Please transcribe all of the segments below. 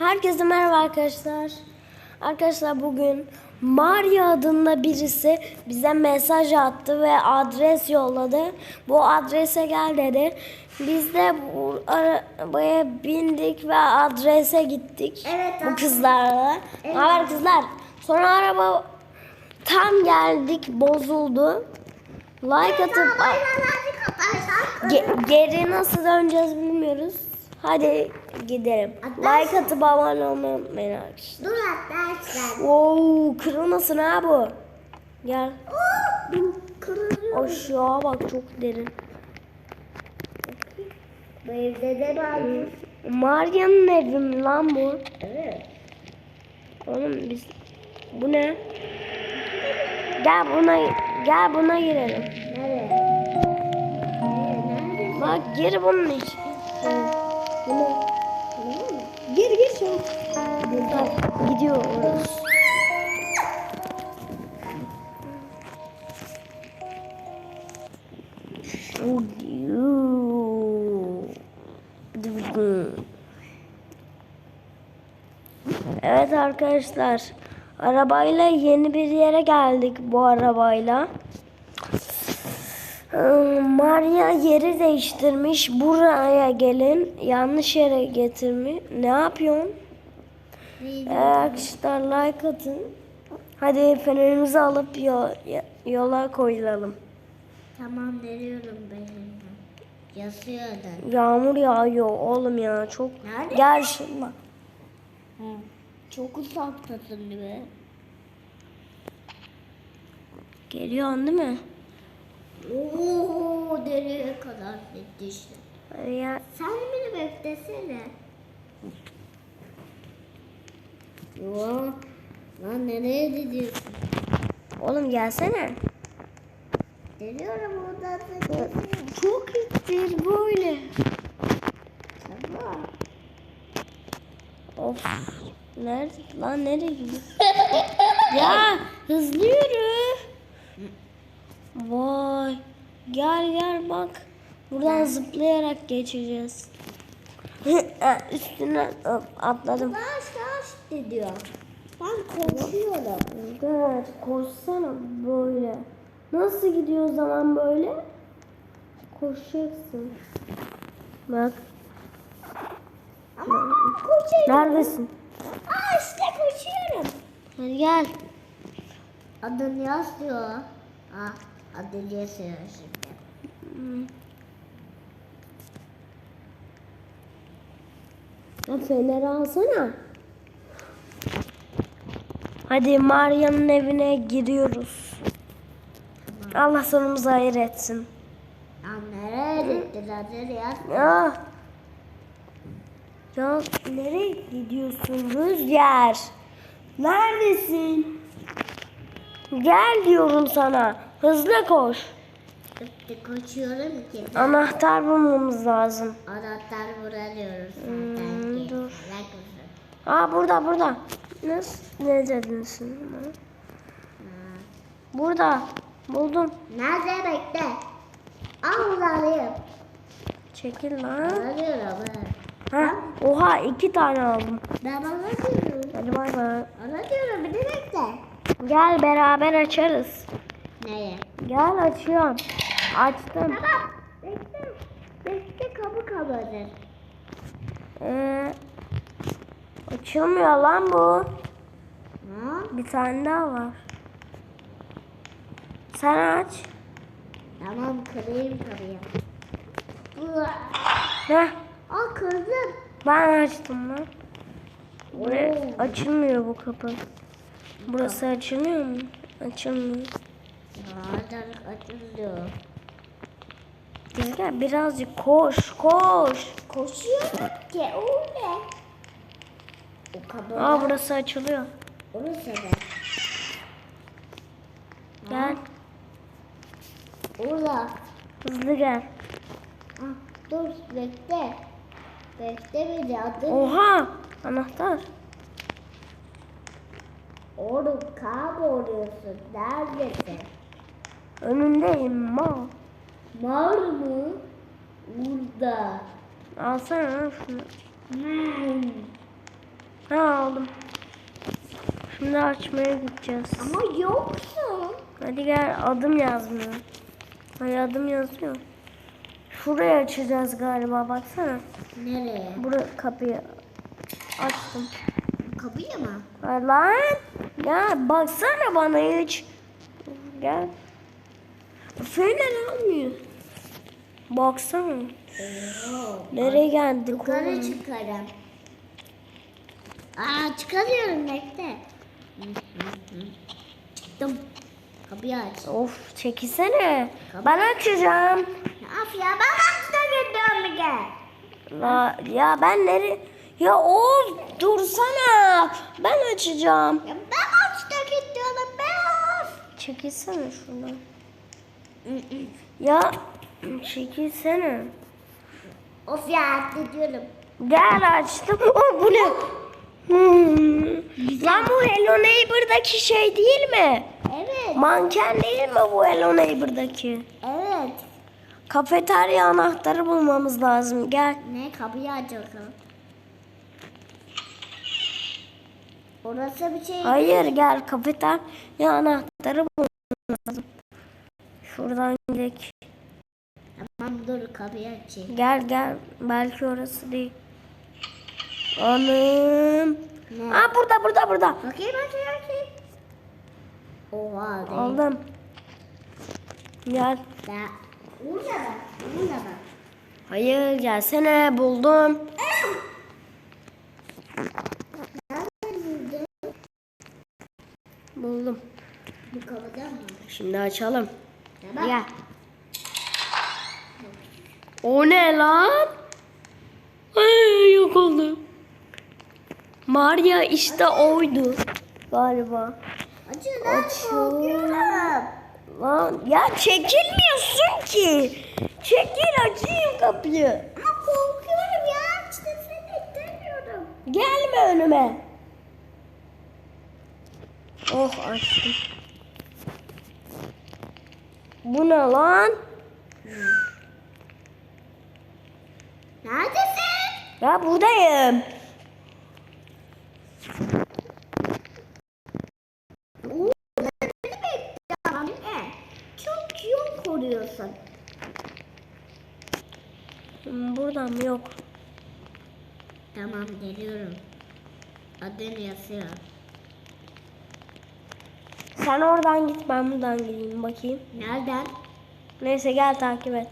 Herkese merhaba arkadaşlar. Arkadaşlar bugün Maria adında birisi bize mesaj attı ve adres yolladı. Bu adrese gel dedi. Biz de bu arabaya bindik ve adrese gittik. Evet, Bu kızlarla. Evet. Haber kızlar. Sonra araba tam geldik bozuldu. Like atıp Ge- geri nasıl döneceğiz bilmiyoruz. Hadi gidelim. Arkadaşlar- Like atıp abone olmayı unutmayın arkadaşlar. Dur arkadaşlar. Wow, kırılmasın ha bu. Gel. Bu kırılıyor. Aşağı bak çok derin. Bu evde de var. Maria'nın evi mi lan bu? Evet. Oğlum biz... Bu ne? Gel buna gel buna girelim. Nereye? Nereye? Nerede? Bak gir bunun içi. Bu ne? Gir gir şu. Bak gidiyoruz. Evet arkadaşlar. Arabayla yeni bir yere geldik bu arabayla. Ee, Maria yeri değiştirmiş. Buraya gelin. Yanlış yere getirmiş. Ne yapıyorsun? Ee, arkadaşlar like atın. Hadi fenerimizi alıp yo- yola koyulalım. Tamam veriyorum ben. Yazıyor da. Yağmur yağıyor oğlum ya çok. Nerede? Gel şimdi. Çok uzaktasın değil mi? Geliyorsun değil mi? Oo nereye kadar gitti işte. Ya. Sen beni beklesene. Yo. Lan nereye gidiyorsun? Oğlum gelsene. Geliyorum da geliyorum. Çok ittir böyle. Tamam. Of. Nerede? Lan nereye gidiyor? ya hızlı yürü. Vay. Gel gel bak. Buradan zıplayarak geçeceğiz. Üstüne atladım. Taş taş diyor. Ben korkuyorum. Evet koşsana böyle. Nasıl gidiyor o zaman böyle? Koşacaksın. Bak. Ama koşuyorum. Neredesin? Aa işte koşuyorum. Hadi gel. Adını yaz diyor. Aa adını yazıyor şimdi. Ya feneri alsana. Hadi Maria'nın evine giriyoruz. Allah sonumuzu hayır etsin. Ya nereye gitti adını yaz. Ya. Ya nereye gidiyorsun Rüzgar? Neredesin? Gel diyorum sana. Hızlı koş. İşte koşuyorum ki. Anahtar bulmamız lazım. Anahtar bulamıyoruz Hmm, zaten ki. dur. Aa burada burada. Nasıl? Ne dedin sen? Burada. Buldum. Nerede bekle? Al alayım. Çekil lan. Alıyorum ha. Ha, oha iki tane aldım. Ben alıyorum. Hadi bay bay. Alıyorum bir de bekle. Gel beraber açarız. Neye? Gel açıyorum. Açtım. Tamam. Bekle. Bekle kapı kapadır. Ee, açılmıyor lan bu. Ha? Bir tane daha var. Sen aç. Tamam kırayım. Bu. Heh, Aa kırdım. ben açtım lan. Buraya açılmıyor bu kapı. Burası açılıyor mu? Açılmıyor. Nereden açılıyor? Rüzgar birazcık koş koş. Koşuyorum ki o ne? O kapı. Aa burası açılıyor. Orası da. Gel. Orada. Hızlı gel. Ah, dur bekle. Bekle bir de adı. Oha! Anahtar. Oğlum kayboluyorsun. Neredesin? Önündeyim ma. Var mı? Burada. Alsana şunu. Hmm. Ha aldım. Şimdi açmaya gideceğiz. Ama yoksun. Hadi gel adım yazmıyor. Hayır adım yazıyor. Şurayı açacağız galiba baksana. Nereye? Buraya kapıyı açtım. Kapıya mı? Lan. Ya baksana bana hiç. Gel. Fener almıyor. Baksana. Nereye geldik Yukarı oğlum? çıkarım. Aa çıkarıyorum bekle. Çıktım. Kapıyı aç. Of çekilsene. Ben açacağım. Af ya ben açta gidiyorum gel. La, ya ben nereye? Ya of dursana. Ben açacağım. Ya ben açta gidiyorum ben of. Çekilsene şuradan. Ya çekilsene. Of ya gidiyorum. Gel açtım. Oh bu ne? Hmm. Lan bu Hello Neighbor'daki şey değil mi? Evet. Manken değil mi bu Hello Neighbor'daki? Evet. Kafeterya anahtarı bulmamız lazım. Gel. Ne kapıyı aç bakalım. Orası bir şey. Hayır gel kafeterya anahtarı bulmamız lazım. Şuradan gidelim. Tamam dur kapıyı açayım. Gel gel. Belki orası değil. Anım. Ne? Aa burada burada burada. Bakayım bakayım bakayım. Oha değil. Aldım. Gel. Da. Burada bak. Burada bak. Hayır gelsene buldum. Buldum. Bu kapıda mı? Şimdi açalım. Tamam. Gel. O ne lan? Ay, yok oldu. Maria işte oydu. Galiba. Açın. korkuyorum. Lan ya çekilmiyorsun ki. Çekil açayım kapıyı. Ama korkuyorum ya. İşte seni istemiyorum. Gelme önüme. Oh açtım. Bu ne lan? Neredesin? Ya buradayım. Oo? Çok yoğun koruyorsun. Hmm, Buradan mı? Yok. Tamam geliyorum. Adını yazıyor. Sen oradan git ben buradan gideyim bakayım. Nereden? Neyse gel takip et.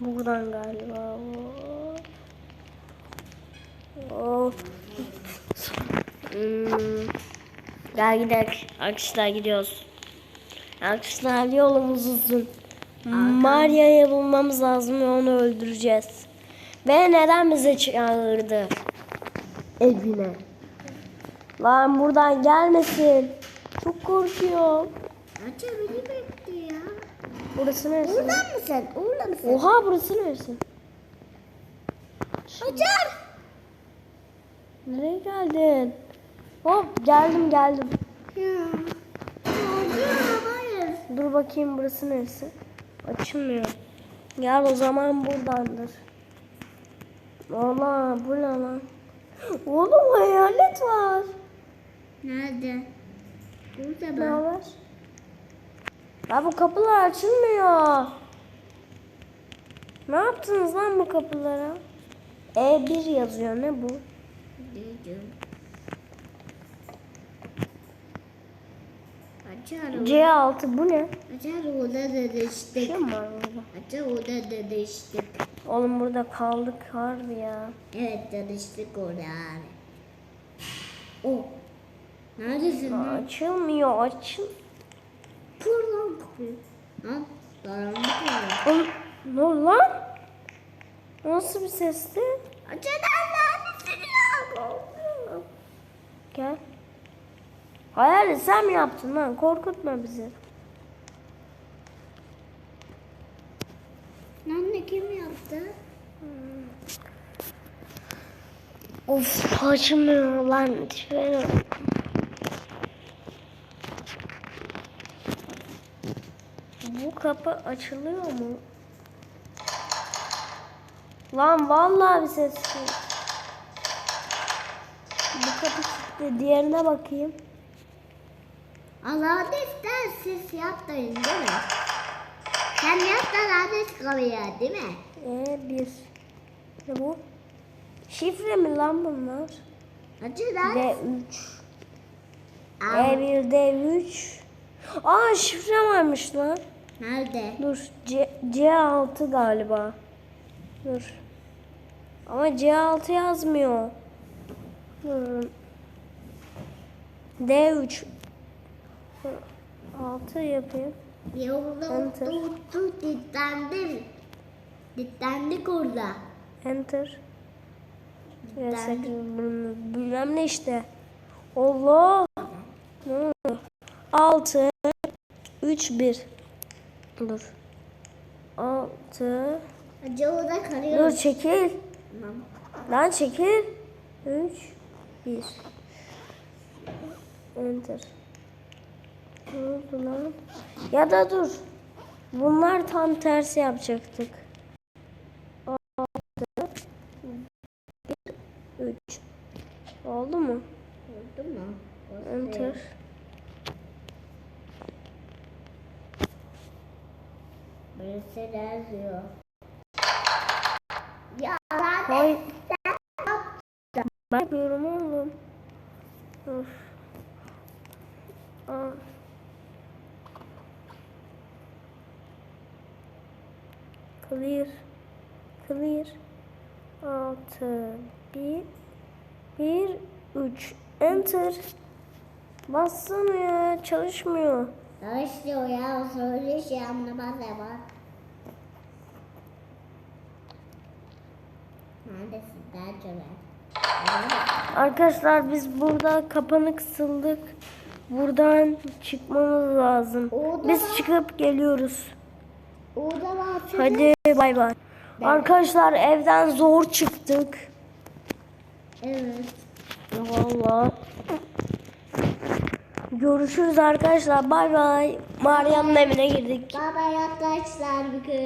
Buradan galiba. Of. Hmm. Gel gidelim. Arkadaşlar gidiyoruz. Arkadaşlar yolumuz uzun. Maria'yı bulmamız lazım ve onu öldüreceğiz. Ve neden bize çağırdı? Evine. Lan buradan gelmesin. Çok korkuyorum. Açı beni bekliyor. Burası neresi? Buradan mısın? Orada mısın? Oha burası neresi? Açar. Nereye geldin? Hop geldim geldim. Ya. Dur bakayım burası neresi? Açılmıyor. Gel o zaman buradandır. Valla bu ne lan? Oğlum hayalet var. Nerede? Burada Ne var? Ya bu kapılar açılmıyor. Ne yaptınız lan bu kapılara? E1 yazıyor ne bu? Duydum. Açar o. C6 bu ne? Açar oda da değiştik. şey mi var burada? Açar oda da değiştik. Oğlum burada kaldık harbi ya. Evet tanıştık orada abi. O. Neredesin lan? Açılmıyor açıl. Kur lan kapıyı. Lan karanlık var. Oğlum, ne oldu lan? Nasıl bir sesti? Neredesin ya? Korkuyorum. Gel. Hayal sen mi yaptın lan? Korkutma bizi. Anne kim yaptı? Of açılmıyor lan. Şöyle. Bu kapı açılıyor mu? Lan vallahi bir ses. yok. Bu kapı çıktı. Diğerine bakayım. Allah ister siz yapmayın değil mi? Sen yap da adres kalıyor değil mi? E bir. Ne bu? Şifre mi lan bunlar? Acı lan. D3. Aa, E1, D3. Aa şifre varmış lan. Nerede? Dur. C, C6 galiba. Dur. Ama C6 yazmıyor. Dur. D3. 6 yapayım. Yolda Enter. tuttu ditlendim. Ditlendik orada. Enter. Bilmem- bilmem ne işte. Allah. Ne oldu? 6 3 1. Dur. 6 Acı orada Dur kalıyoruz. çekil. Tamam. Lan çekil. 3 1. Enter. Ne oldu lan? Ya da dur. Bunlar tam tersi yapacaktık. 6 3 Oldu mu? Oldu mu? Enter. De yazıyor. Ya lan Hay. Ben yapıyorum oğlum. Of. Aa. Clear. Clear. 6 1 1 3 Enter. Bassana ya çalışmıyor. Çalışıyor ya söyle şey anlamaz ya bak. Arkadaşlar biz burada kapanı kısıldık. Buradan çıkmamız lazım. Orada Biz var. çıkıp geliyoruz. Orada var çocuk. Hadi bay bay. Arkadaşlar evden zor çıktık. Evet. Vallahi. Görüşürüz arkadaşlar. Bay bay. Meryem'in evine girdik. Baba arkadaşlar bugün.